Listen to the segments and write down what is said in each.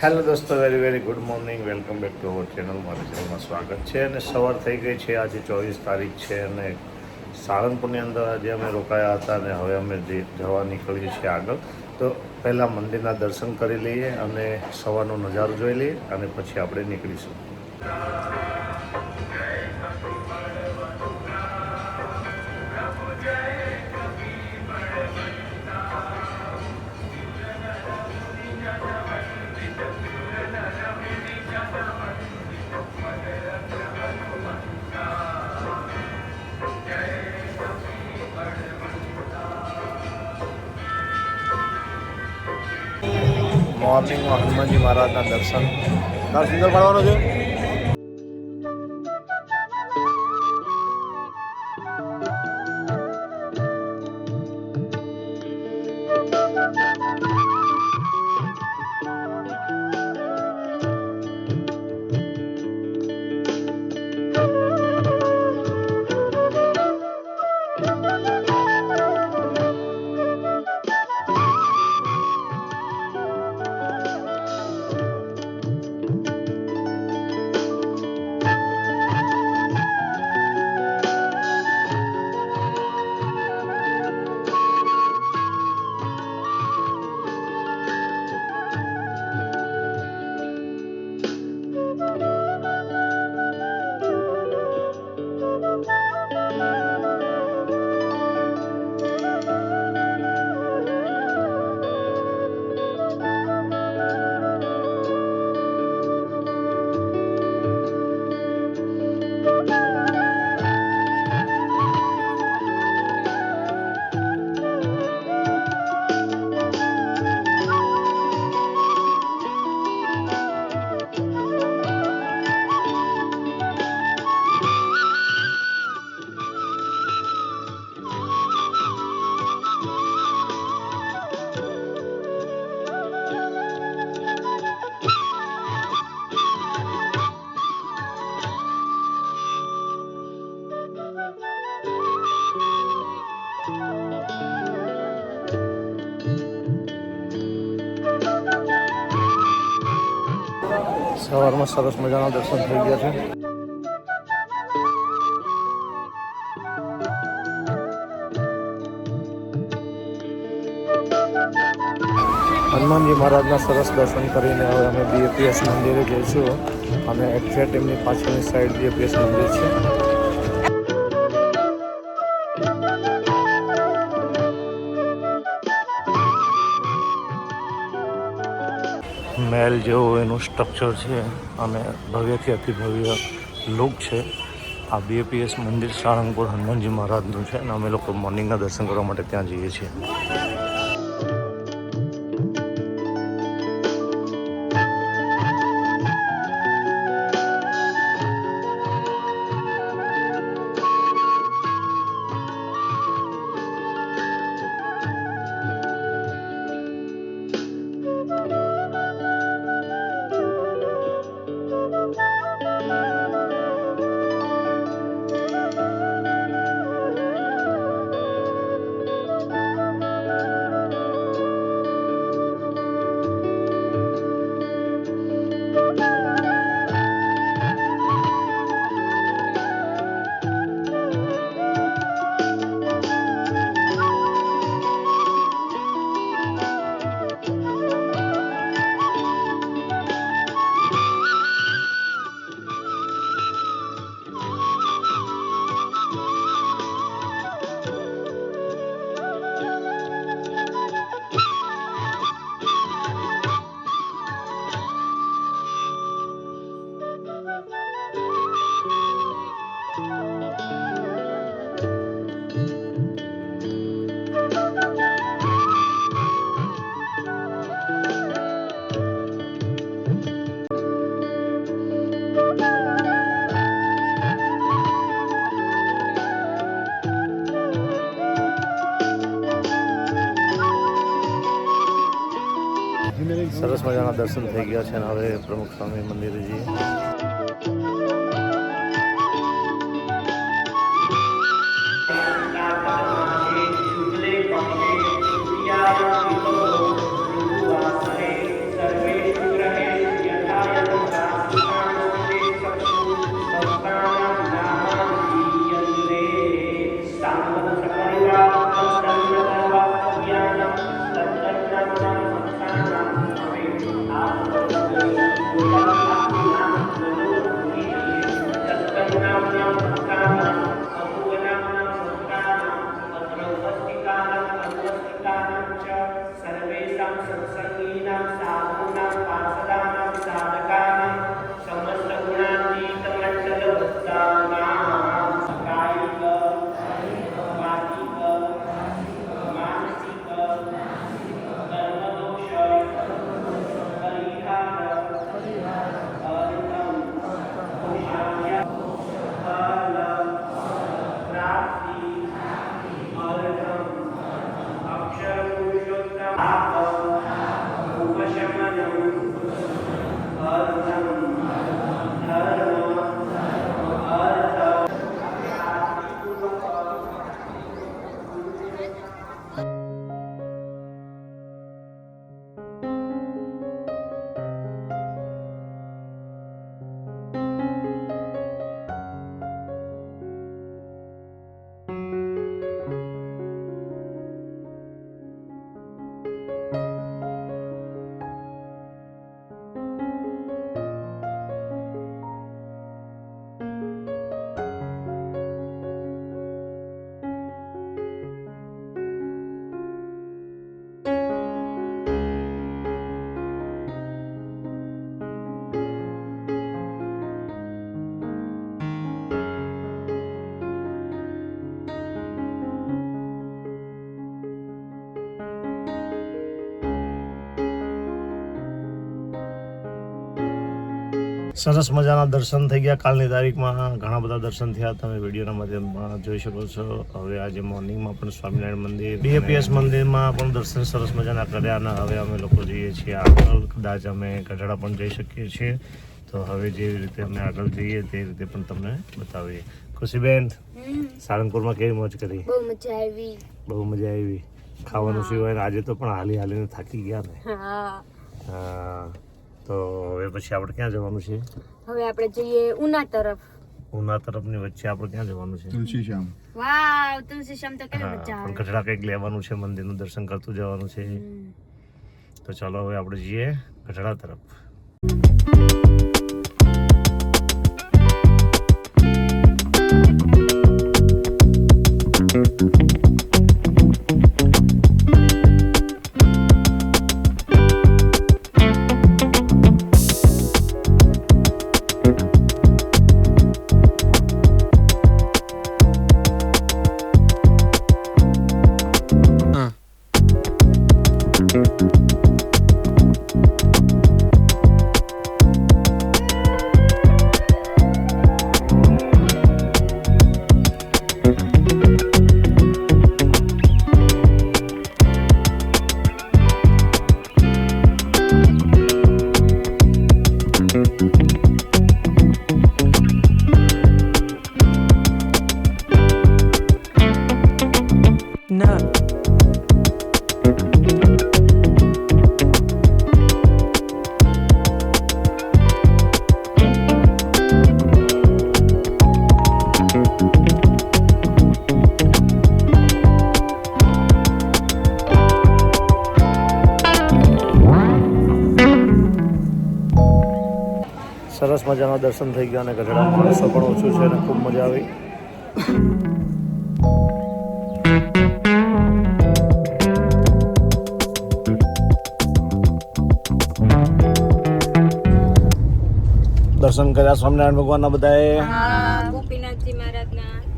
Hello દોસ્તો very very good morning welcome back to our channel મારી ચેનલમાં સ્વાગત છે અને સવાર થઈ ગઈ છે. આજે ચોવીસ તારીખ છે અને સાળંગપુરની અંદર આજે અમે રોકાયા હતા અને હવે અમે જવા નીકળીએ છીએ આગળ. તો પહેલાં મંદિરના દર્શન કરી લઈએ અને સવારનો નજારો જોઈ લઈએ અને પછી આપણે નીકળીશું. મોર્નિંગમાં હનુમાનજી મહારાજના દર્શન. તાર સુંદર પાડવાનો છે. સવારમાં સરસ મજાના દર્શન થઈ ગયા છે. હનુમાનજી મહારાજના સરસ દર્શન કરીને હવે અમે બીએપીએસ મંદિરે જઈશું અને એક્ઝેક્ટ એમની પાછળની સાઈડ બીએપીએસ મંદિર છે. મહેલ જેવું એનું સ્ટ્રક્ચર છે અને ભવ્યથી અતિ ભવ્ય લુક છે. આ બીએપીએસ મંદિર સાળંગપુર હનુમાનજી મહારાજનું છે અને અમે લોકો મોર્નિંગના દર્શન કરવા માટે ત્યાં જઈએ છીએ. દર્શન થઈ ગયા છે અને હવે પ્રમુખ સ્વામી મંદિરે સરસ મજાના દર્શન થઈ ગયા કાલની તારીખમાં. ઘણા બધા દર્શન થયા તમે વિડીયોના માધ્યમમાં જોઈ શકો છો. હવે આજે મોર્નિંગમાં પણ સ્વામિનારાયણ મંદિર બીએપીએસ મંદિરમાં પણ દર્શન સરસ મજાના કર્યા અને હવે અમે લોકો જઈએ છીએ આગળ. કદાચ અમે ગઢડા પણ જઈ શકીએ છીએ. તો હવે જે રીતે અમે આગળ જઈએ તે રીતે પણ તમને બતાવીએ. ખુશીબેન સારંગપુરમાં કેવી મોજ કરી? બહુ મજા આવી. બહુ મજા આવી. ખાવાનું સિવાય ને આજે તો પણ હાલી હાલીને થાકી ગયા ને. હા. હા. તો હવે પછી આપણે ક્યાં જવાનું છે? હવે આપણે જઈએ ઉના તરફ. ઉના તરફની વચ્ચે આપણે ક્યાં જવાનું છે? તુલસી શ્યામ વાવ તુલસી શ્યામ તો કેટલી મજા પણ આવે. ગઢડા કંઈક લેવાનું છે મંદિરનું દર્શન કરતું જવાનું છે. તો ચાલો હવે આપણે જઈએ ગઢડા તરફ. દર્શન થઈ ગયા અને ગઢડા માણસો પણ ઓછું છે અને ખૂબ મજા આવી. દર્શન કર્યા સ્વામિનારાયણ ભગવાનના બધાએ?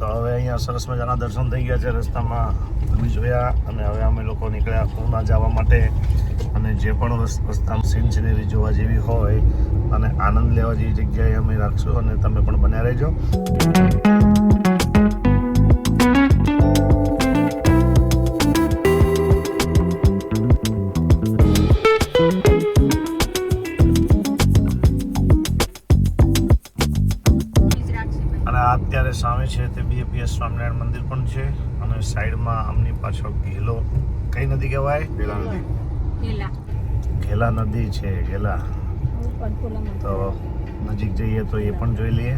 તો હવે અહીંયા સરસ મજાના દર્શન થઈ ગયા છે રસ્તામાં. તમે જોયા અને હવે અમે લોકો નીકળ્યા પૂના જવા માટે. અને જે પણ રસ્તા સિનરી જોવા જેવી હોય અને આનંદ લેવા જેવી જગ્યાએ અમે રાખશું અને તમે પણ બન્યા રહેજો. અત્યારે સામે છે તે બીએપીએસ સ્વામિનારાયણ મંદિર પણ છે અને સાઈડમાં આમની પાછળ ઘેલો કઈ નદી કહેવાય. નથી લીલા ઘેલા. નદી છે ઘેલા. તો નજીક જઈએ તો એ પણ જોઈ લઈએ.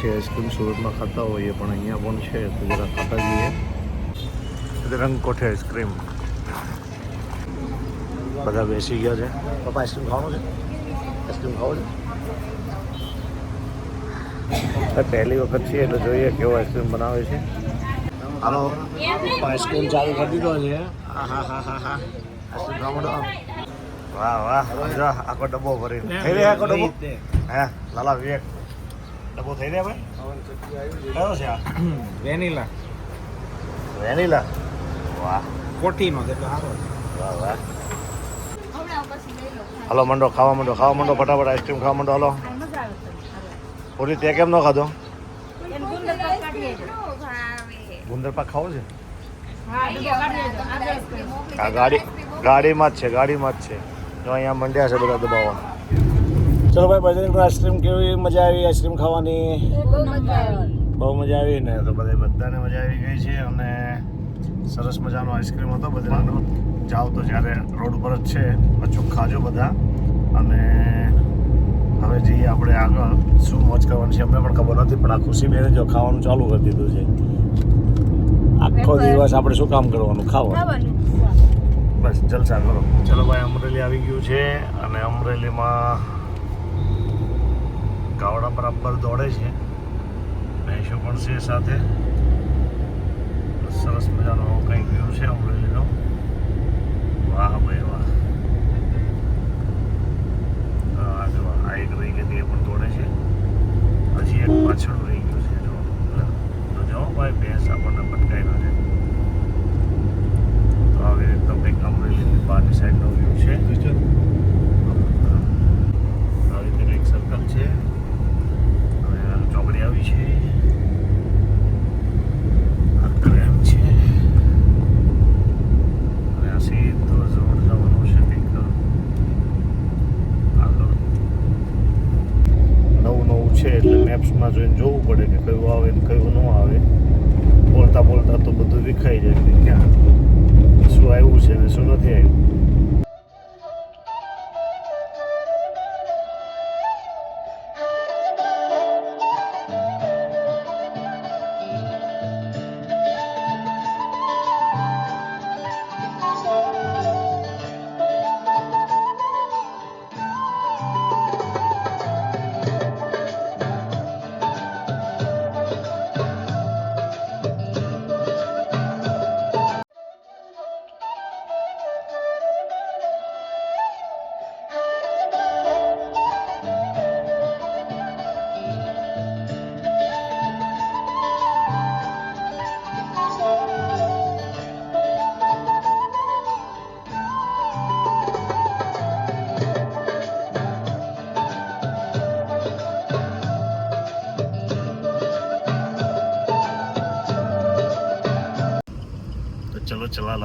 છે આઈસ્ક્રીમ સુરતમાં ખાતા હોઈએ પણ અહીંયા પણ છે તો જરા ખાતા જઈએ. રંગકોઠે આઈસ્ક્રીમ. બધા બેસી ગયા છે. પપ્પા આઈસ્ક્રીમ ખાવાનું છે? આઈસ્ક્રીમ ખાવો છે? પહેલી વખત છે એટલે જોઈએ કેવો આઈસ્ક્રીમ બનાવે છે. હાલો આઈસ્ક્રીમ ચાલુ કરી દીધો છે. હા હા હા હા હા. આઈસ્ક્રીમ ખાવા માટે વાહ વાહ આખો ડબ્બો ભરી આખો ડબ્બો? હે લાલા વિવેક. ડબ્બો થઈ રહ્યા ભાઈ કયો છે આ? વેનીલા. વેનીલા? વાહ. કોઠીનો છે સારો વાહ વાહ. હાલો મંડો ખાવા મંડો ખાવા મંડો ફટાફટ આઈસ્ક્રીમ ખાવા મંડો હલો. પૂરી તે કેમ ન ખાધો? ગુંદર પાક ખાવો છે? આ ગાડી ગાડીમાં જ છે ગાડીમાં જ છે. જો અહીંયા મંડ્યા છે બધા દબાવવા. ચલો ભાઈ બજરંગ આઈસ્ક્રીમ કેવી મજા આવી? આઈસ્ક્રીમ ખાવાની? બહુ મજા આવી ને? તો બધા બધાને મજા આવી ગઈ છે અને સરસ મજાનો આઈસ્ક્રીમ હતો બધાનો. જાઓ તો જ્યારે રોડ ઉપર જ છે અચૂક ખાજો બધા. અને હવે જઈએ આપણે આગળ. શું મોજ કરવાની છે? અમને પણ ખબર નથી પણ આ ખુશી બેને જો ખાવાનું ચાલુ કરી દીધું છે. આખો દિવસ આપણે શું કામ કરવાનું? ખાવાનું. ખાવાનું. બસ જલસા કરો. ચલો ભાઈ અમરેલી આવી ગયું છે અને અમરેલીમાં ગાવડા બરાબર દોડે છે. ભેંસો પણ છે સાથે સરસ મજાનો કંઈક વ્યૂ છે અમરેલીનો વાહ ભાઈ વાહ આ જો આ એક રહી ગઈ હતી એ પણ દોડે છે હજી એક પાછળ રહી ગયું છે જો તો જો ભાઈ ભેંસ આપણને પટકાઈ ના છે તો આવી રીતે કંઈક અમરેલીની બહારની સાઈડનો વ્યૂ છે આવી રીતે કંઈક સર્કલ છે હવે આ ચોકડી આવી છે આ ટ્રેન છે અને આ સીધો જ રોડ જવાનો છે કંઈક આગળ નવું નવું છે એટલે મેપ્સમાં જોઈને જોવું પડે કે કયું આવે ને કયું ન આવે. બોલતા બોલતા તો બધું વિખાઈ જાય કે ક્યાં? શું આવ્યું છે ને શું નથી આવ્યું?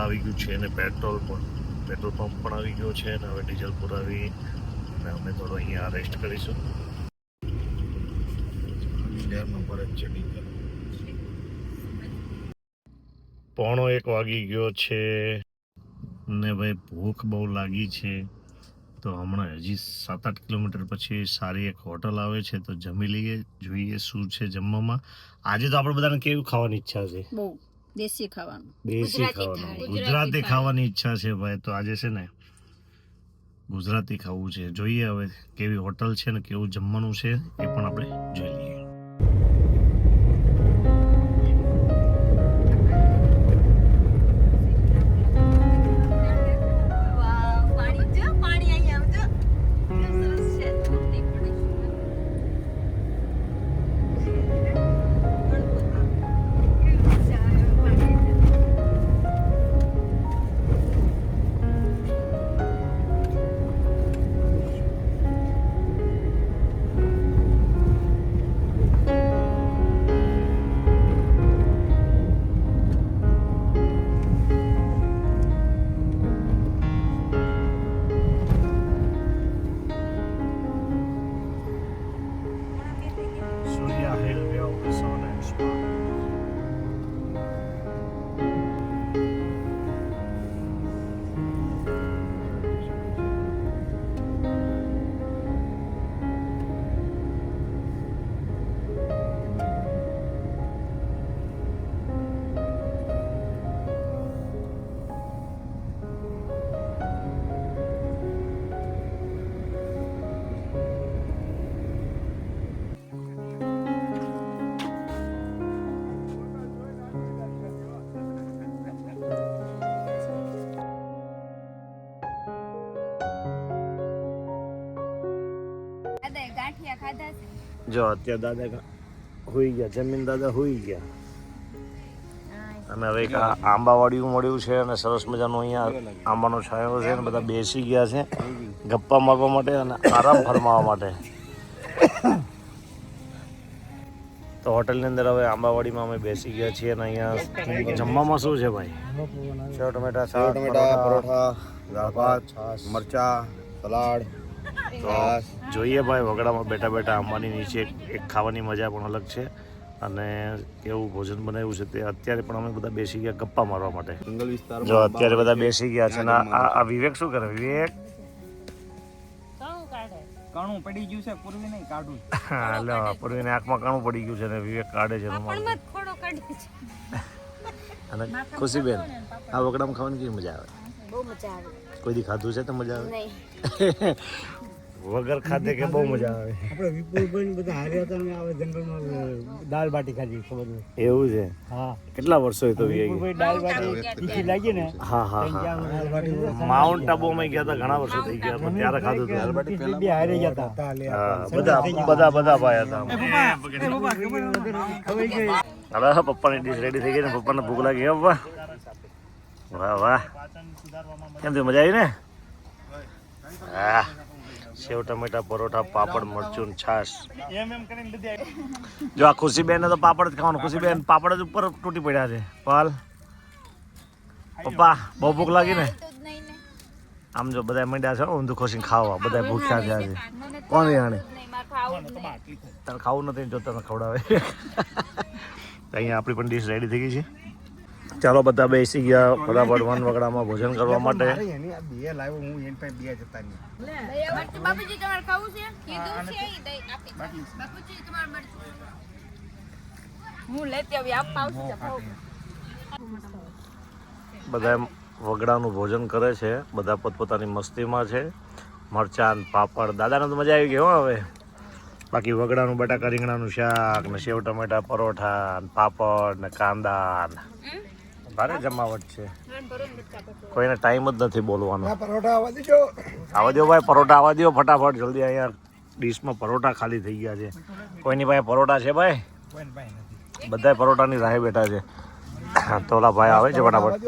આવી ગયું છે અને પેટ્રોલ પણ. પેટ્રોલ પંપ પણ આવી ગયો છે અને હવે ડીઝલ પુરાવી અને અમે થોડો અહીંયા રેસ્ટ કરીશું. પોણો એક વાગી ગયો છે ને ભાઈ ભૂખ બહુ લાગી છે. તો હમણાં હજી સાત આઠ કિલોમીટર પછી સારી એક હોટલ આવે છે તો જમી લઈએ, જોઈએ શું છે જમવામાં. આજે તો આપણે બધાને કેવું ખાવાની ઈચ્છા છે? દેશી ખાવાનું. દેશી ખાવાનું. ગુજરાતી ખાવાની ઈચ્છા છે ભાઈ તો આજે છે ને ગુજરાતી ખાવું છે. જોઈએ હવે કેવી હોટલ છે ને કેવું જમવાનું છે એ પણ આપણે જોઈ જો અત્યારે દાદા હોઈ ગયા જમીન દાદા હોઈ ગયા. અને હવે એક આંબાવાડીયું મળ્યું છે અને સરસ મજાનું અહીંયા આંબાનો છાંયો છે અને બધા બેસી ગયા છે ગપ્પા મારવા માટે અને આરામ ફરમાવવા માટે. તો હોટલની અંદર હવે આંબાવાડીમાં અમે બેસી ગયા છીએ અને અહીંયા જમવામાં શું છે ભાઈ? સેવ ટમેટા સેવ ટમેટા પરોઠા દાળ ભાત મરચા સલાડ છાશ. જોઈએ ભાઈ વગડામાં બેઠા બેઠા આંબાની નીચે એક ખાવાની મજા પણ અલગ છે અને કેવું ભોજન બનાવ્યું છે તે અત્યારે પણ અમે બધા બેસી ગયા ગપ્પા મારવા માટે. જો અત્યારે બધા બેસી ગયા છે ને આ આ વિવેક શું કરે? વિવેક? કણું પડી ગયું છે પૂર્વી નહીં કાઢું હા લો પૂર્વીને આંખમાં કાણું પડી ગયું છે ને વિવેક કાઢે છે રૂમાલ. ખોડો કાઢી છે. અને ખુશીબેન આ વગડામાં ખાવાની કેવી મજા આવે? બહુ મજા આવે. કોઈ દી ખાધું છે તો મજા આવે? નહીં. વગર ખાધે કે બહુ મજા આવે. આપણે વિપુલભાઈ બધા હાર્યા હતા ને આવે જંગલમાં દાળ બાટી ખાધી ખબર નહીં. એવું છે? હા. કેટલા વર્ષો તો વિપુલભાઈ દાળ બાટી તીખી લાગી ને હા હા હા. દાળ બાટી માઉન્ટ આબુમાં ગયા હતા ઘણા વર્ષો થઈ ગયા પણ ત્યારે ખાધું હતું. બે હારી ગયા હતા. હા, બધા બધા બધા ભાઈ હતા હવે પપ્પાની ડીશ રેડી થઈ ગઈ ને પપ્પાને ભૂખ લાગી પપ્પા. વાહ વાહ. કેમ થયું મજા આવી ને? હા. સેવ ટમેટા પરોઠા, પાપડ, મરચું છાશ. જો આ ખુશીબેન તો પાપડ જ ખાવાનું. ખુશીબેન પાપડ જ ઉપર તૂટી પડ્યા છે. પાલ. પપ્પા, બહુ ભૂખ લાગી ને? આમ જો બધા મંડ્યા છે ઊંધું ખોસીને ખાવા. બધા ભૂખ્યા થયા છે. કોણ જાણે તારે ખાવું નથી જો તને ખવડાવે. અહીંયા આપણી પણ ડીશ રેડી થઈ ગઈ છે. ચાલો બધા બેસી ગયા ફટાફટ વન વગડામાં ભોજન કરવા માટે. બે લાવ્યો હું એની પાસે બે જતા નહીં. મરચું બાપુજી તમારે ખાવું છે? કીધું છે? ઈ દઈ આપી બાપુજી તમારે મરચું. હું લેતી આવી આપ આવશે બધા વગડાનું ભોજન કરે છે બધા પોતપોતાની મસ્તીમાં છે. મરચાં પાપડ. દાદાને તો મજા આવી ગઈ હો હવે. બાકી વગડાનું બટાકા રીંગણાનું શાક ને સેવ ટમેટા પરોઠા ને પાપડ ને કાંદા ને ભારે જમાવટ છે. કોઈને ટાઈમ જ નથી બોલવાનો. પરોઠા આવવા દેજો. આવા દો ભાઈ પરોઠા આવા દો ફટાફટ જલ્દી અહીંયા ડીશમાં પરોઠા ખાલી થઈ ગયા છે. કોઈની પાસે પરોઠા છે ભાઈ? બધા પરોઠાની રાહે બેઠા છે. તોલા ભાઈ આવે છે ફટાફટ.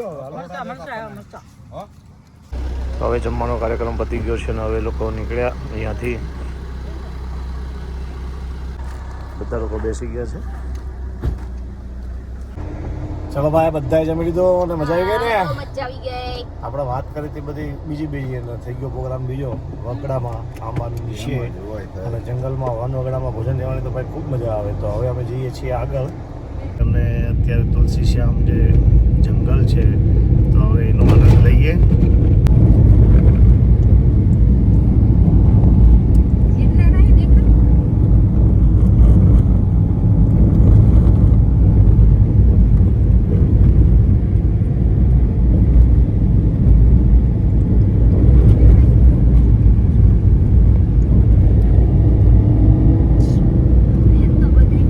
તો હવે જમવાનો કાર્યક્રમ પતી ગયો છે અને હવે લોકો નીકળ્યા અહીંયાથી. બધા લોકો બેસી ગયા છે. ચલો ભાઈ બધાએ જમી લીધો અને મજા આવી ગઈ ને? મજા આવી ગઈ. આપણે વાત કરી હતી બધી બીજી બીજી એટલે થઈ ગયો પ્રોગ્રામ બીજો વગડામાં આંબાનું છે. અને જંગલમાં વન વગડામાં ભોજન લેવાની તો ભાઈ ખૂબ મજા આવે. તો હવે અમે જઈએ છીએ આગળ. અને અત્યારે તુલસી શ્યામ જે જંગલ છે તો હવે એનો આનંદ લઈએ એટલા નહીં દેખાતું એ તો બધે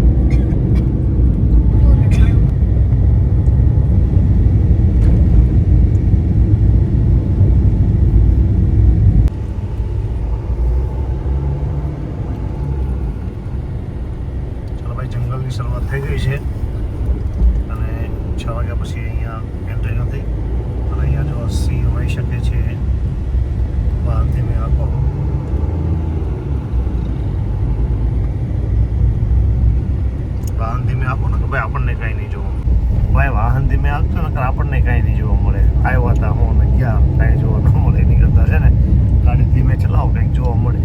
ચાલો ભાઈ જંગલની શરૂઆત થઈ ગઈ છે. અને છ વાગ્યા પછી અહીંયા એન્ટ્રી નથી. અને અહીંયા જો સિંહ હોઈ શકે છે વાહન ધીમે આપો વાહન ધીમે આપો ને? ભાઈ, આપણને કાંઈ નહીં જોવા ભાઈ વાહન ધીમે આપજો ને? આપણને કાંઈ નહીં જોવા મળે. આવ્યા હતા હું ને ગયા કાંઈ જોવા ન મળે એની કરતા છે ને? ગાડી ધીમે ચલાવો કંઈક જોવા મળે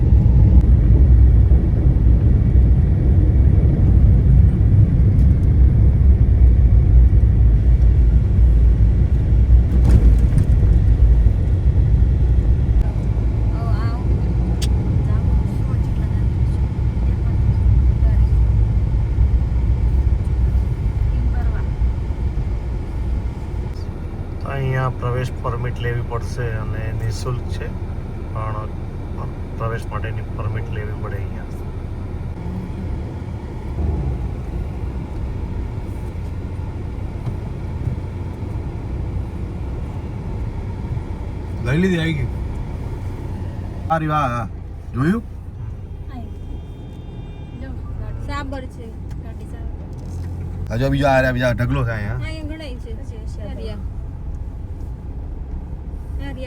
ઓ આવ જામ સોચ કરવા તો અહીંયા પ્રવેશ પરમિટ લેવી પડશે અને નિઃશુલ્ક છે પણ પ્રવેશ માટેની પરમિટ લેવી પડે અહીંયા. લઈ લીધી આવી ગઈ. સારી વાહ જોયું? સાબર છે ગાડી સાબર હજુ બીજા આર્યા બીજા ઢગલો થાય હા હા એ ઘણાય છે હરિયા હરિયા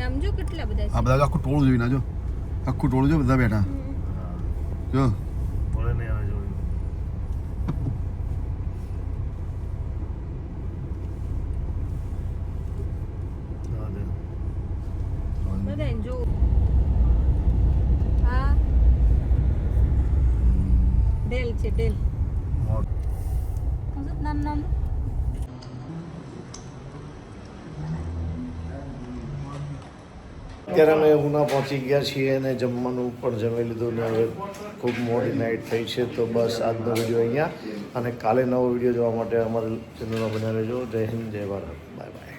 આમ જો કેટલા બધા આ બધા આખું ટોળું જોઈને જો આખું ટોળું જો બધા બેઠા. જો બોલે નહીં આવે જોયું જવા દે. બધા જો હા તેલ મોટ- નામ નામ અત્યારે અમે પહોંચી ગયા છીએ અને જમવાનું પણ જમી લીધું ને હવે ખૂબ મોડી નાઇટ થઈ છે તો બસ આજનો વીડિયો અહીંયા. અને કાલે નવો વીડિયો જોવા માટે અમારા ચેનલમાં બનાવી રહેજો. જય હિન્દ, જય ભારત. Bye bye